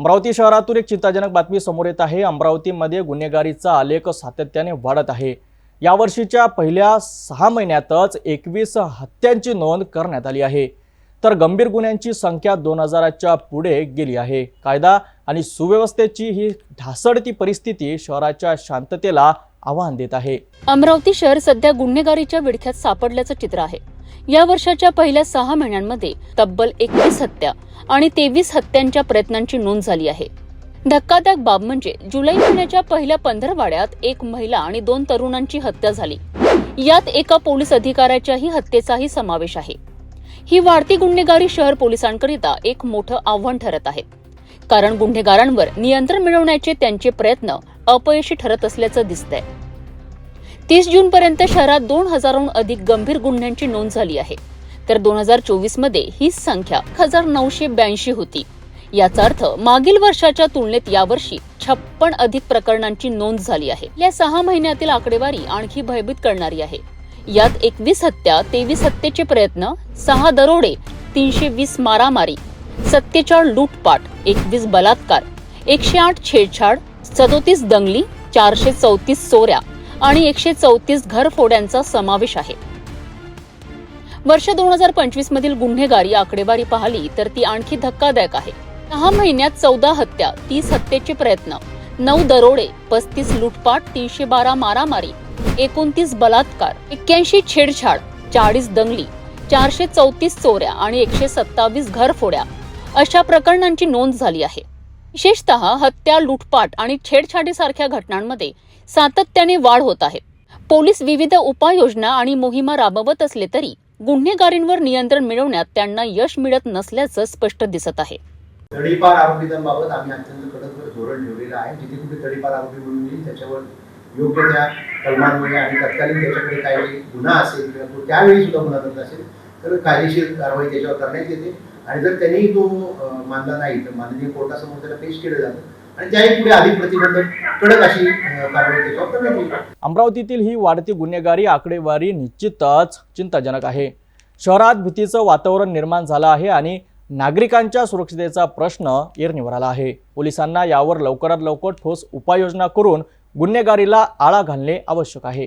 अमरावती शहरातून एक चिंताजनक बातमी समोर येत आहे. अमरावतीमध्ये गुन्हेगारीचा आलेख सातत्याने वाढत आहे. यावर्षीच्या पहिल्या सहा महिन्यातच एकवीस हत्यांची नोंद करण्यात आली आहे. तर गंभीर गुन्ह्यांची संख्या दोन हजाराच्या पुढे गेली आहे. कायदा आणि सुव्यवस्थेची ही ढासळती परिस्थिती शहराच्या शांततेला आव्हान देत आहे. अमरावती शहर सध्या गुन्हेगारीच्या विडख्यात सापडल्याचं चित्र आहे. या वर्षाच्या पहिल्या सहा महिन्यांमध्ये तब्बल एकवीस हत्या आणि तेवीस हत्यांच्या प्रयत्नांची नोंद झाली आहे. धक्कादायक बाब म्हणजे जुलै महिन्याच्या पहिल्या पंधरवाड्यात एक महिला आणि दोन तरुणांची हत्या झाली. यात एका पोलीस अधिकाऱ्याच्याही हत्येचाही समावेश आहे. ही वाढती गुन्हेगारी शहर पोलिसांकरिता एक मोठं आव्हान ठरत आहे. कारण गुन्हेगारांवर नियंत्रण मिळवण्याचे त्यांचे प्रयत्न अपयशी ठरत असल्याचं दिसतंय. तीस जून पर्यंत शहरात दोन हजारहून अधिक गंभीर गुन्ह्यांची नोंद झाली आहे. तर दोन हजार चोवीसमध्ये ही संख्या एक हजार नऊशे ब्याऐंशी होती. याचा अर्थ मागील वर्षाच्या तुलनेत यावर्षी छप्पन अधिक प्रकरणांची नोंद झाली आहे. या सहा महिन्यातील आकडेवारी आणखी भयभीत करणारी आहे. यात एकवीस हत्या तेवीस हत्येचे प्रयत्न सहा दरोडे तीनशे वीस मारामारी सत्तेचाळ लूटपाट एकवीस बलात्कार एकशे आठ छेडछाड सदोतीस दंगली चारशे चौतीस चोऱ्या आणि एकशे चौतीस घरफोड्यांचा समावेश आहे. वर्ष दोन हजार पंचवीस मधील गुन्हेगारी आकडेवारी पाहिली तर ती आणखी धक्कादायक आहे. सहा महिन्यात चौदा हत्या तीस हत्येचे प्रयत्न नऊ दरोडे पस्तीस लूटपाट तीनशे बारा मारामारी एकोणतीस बलात्कार एक्क्याऐंशी छेडछाड चाळीस दंगली चारशे चौतीस चोऱ्या आणि एकशे सत्तावीस घरफोड्या अशा प्रकरणांची नोंद झाली आहे. विशेषत हत्या लुटपाट आणि छेडछाडीसारख्या घटनांमध्ये सातत्याने वाढ होत आहे. पोलीस विविध उपाययोजना आणि मोहिमा राबवत असले तरी गुन्हेगारींवर नियंत्रण मिळवण्यात त्यांना यश मिळत नसल्याचं स्पष्ट दिसत आहे. तडीपार आरोपितांबाबत आम्ही अत्यंत कडक धोरण ठेवलेलं आहे. जिथे कुठे तडीपार आरोपी म्हणून येईल त्याच्यावर योग्य त्या कलमांमुळे आणि तत्कालीन त्याच्याकडे काही गुन्हा असेल किंवा तो त्यावेळी सुद्धा गुन्हा करत असेल तर कायदेशीर कारवाई त्याच्यावर करण्यात येते. आणि जर त्यांनीही तो मानला नाही तर माननीय कोर्टासमोर त्याला पेश केलं जातं. अमरावतीतील ही वाढती गुन्हेगारी आकडेवारी निश्चितच चिंताजनक आहे. शहरात भीतीचं वातावरण निर्माण झालं आहे आणि नागरिकांच्या सुरक्षितेचा प्रश्न ऐरणीवर आला आहे. पोलिसांना यावर लवकरात लवकर ठोस उपाययोजना करून गुन्हेगारीला आळा घालणे आवश्यक आहे.